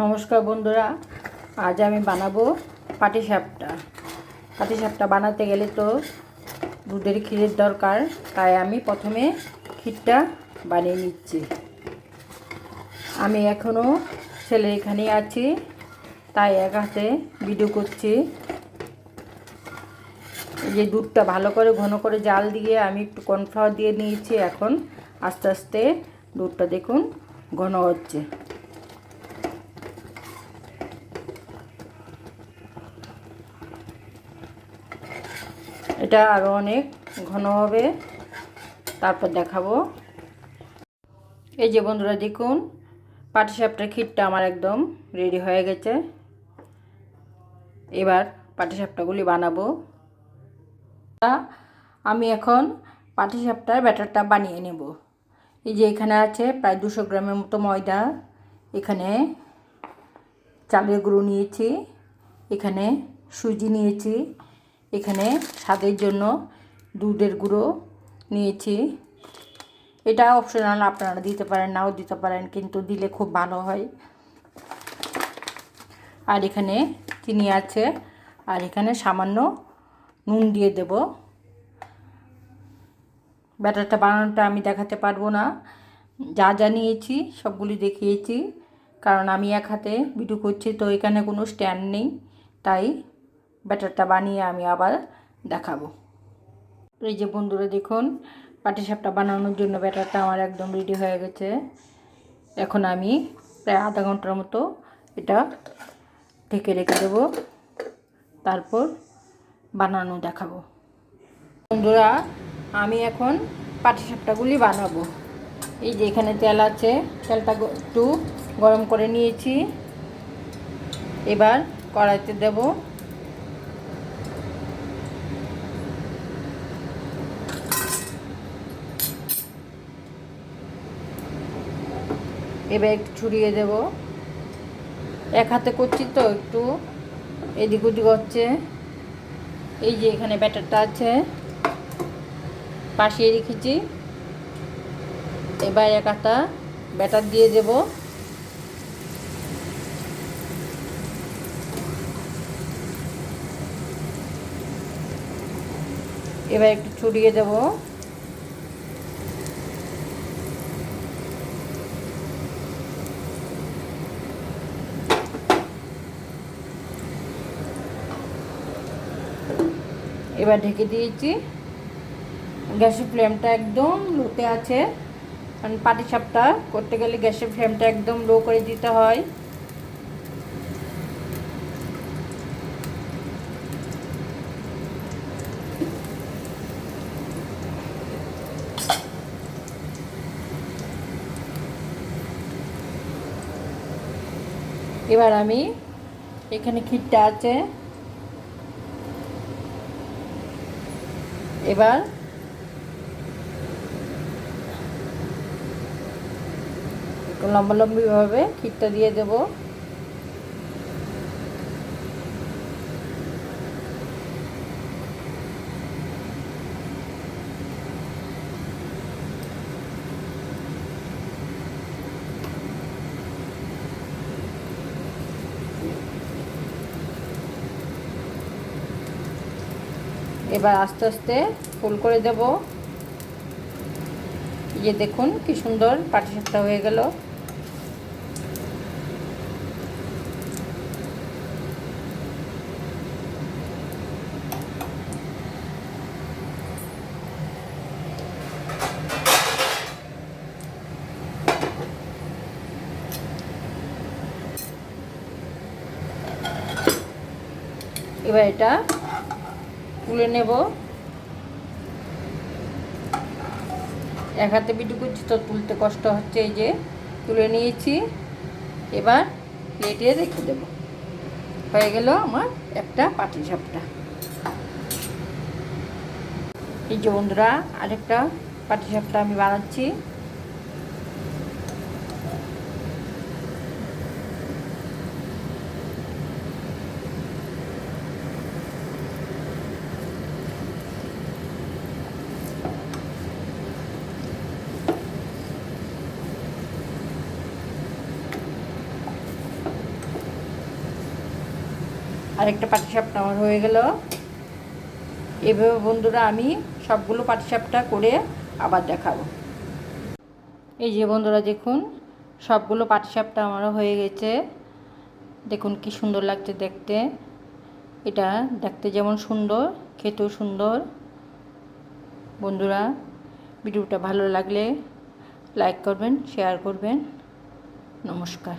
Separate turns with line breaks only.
নমস্কার বন্ধুরা, আজ আমি বানাবো পাটিসাপটা পাটিসাপটা বানাতে গেলে তো দুধের ক্ষীরের দরকার, তাই আমি প্রথমে ক্ষীরটা বানিয়ে নিচ্ছি। আমি এখনও ছেলে এখানেই আছি, তাই এক হাতে ভিডিও করছি। যে দুধটা ভালো করে, ঘন করে জাল দিয়ে আমি একটু কর্নফ্লাওয়ার দিয়ে নিয়েছি, এখন আস্তে আস্তে দুধটা দেখুন ঘন হচ্ছে। এটা আরও অনেক ঘন হবে। তারপর দেখাবো। এই যে বন্ধুরা, দেখুন, পাটিসাপটার ক্ষীরটা আমার একদম রেডি হয়ে গেছে। এবার পাটিসাপটাগুলি বানাবো। আমি এখন পাটিসাপটার ব্যাটারটা বানিয়ে নেব। এই যে এখানে আছে প্রায় দুশো গ্রামের মতো ময়দা। এখানে চালের গুঁড়ো নিয়েছি। এখানে সুজি নিয়েছি। এখানে স্বাদের জন্য দুধের গুঁড়ো নিয়েছি। এটা অপশনাল আপনারা দিতে পারেন, নাও দিতে পারেন, কিন্তু দিলে খুব ভালো হয়। আর এখানে চিনি আছে, আর এখানে সামান্য নুন দিয়ে দেব। ব্যাটারটা বানানোটা আমি দেখাতে পারব না। যা যা নিয়েছি, সবগুলি দেখিয়েছি, কারণ আমি এক হাতে ভিডিও করছি, তো এখানে কোনো স্ট্যান্ড নেই, তাই ব্যাটারটা বানিয়ে আমি আবার দেখাবো। এই যে বন্ধুরা দেখুন পাটিসাপটা বানানোর জন্য ব্যাটারটা আমার একদম রেডি হয়ে গেছে। এখন আমি প্রায় আধা ঘণ্টার মতো এটা ঢেকে রেখে দেবো। তারপর বানানো দেখাবো। বন্ধুরা, আমি এখন পাটিসাপটাগুলি বানাবো। এই যে এখানে তেল আছে, তেলটা একটু গরম করে নিয়েছি। এবার কড়াইতে দেবো এবার একটু ছড়িয়ে দেব। এক হাতে করছি তো একটু। এদিক ওদিক হচ্ছে। এই যে এখানে ব্যাটারটা আছে। পাশিয়ে রেখেছি। এবার এক হাতা ব্যাটার দিয়ে দেব। এবার একটু ছড়িয়ে দেবো। এবার ঢেকে দিয়েছি। গ্যাসের ফ্লেমটা একদম লোতে আছে। কারণ পাটি সাপটা করতে গেলে গ্যাসের ফ্লেমটা একদম লো করে দিতে হয়। এবার আমি এখানে ক্ষীরটা আছে। এবার লম্বা লম্বিভাবে ক্ষীরটা দিয়ে দেব। এবার আস্তে আস্তে ফুল করে দেব। ইয়ে দেখুন কি সুন্দর পাটিসাপটা হয়ে গেল। এবার এটা তুলে নেব। এক হাতে বিটু করছি, তো তুলতে কষ্ট হচ্ছে, এই যে তুলে নিয়েছি। এবার প্লেটে রেখে দেব। হয়ে গেল আমার একটা পাটি সাপটা এই যে বন্ধুরা, আরেকটা পাটি সাপটা আমি বানাচ্ছি। আরেকটা পাটিসাপটা আমার হয়ে গেল। এভাবে বন্ধুরা আমি সবগুলো পাটিসাপটা করে আবার দেখাবো। এই যে বন্ধুরা দেখুন, সবগুলো পাটিসাপটা আমারও হয়ে গেছে। দেখুন কি সুন্দর লাগছে দেখতে। এটা দেখতে যেমন সুন্দর, খেতেও সুন্দর। বন্ধুরা, ভিডিওটা ভালো লাগলে লাইক করবেন, শেয়ার করবেন। নমস্কার।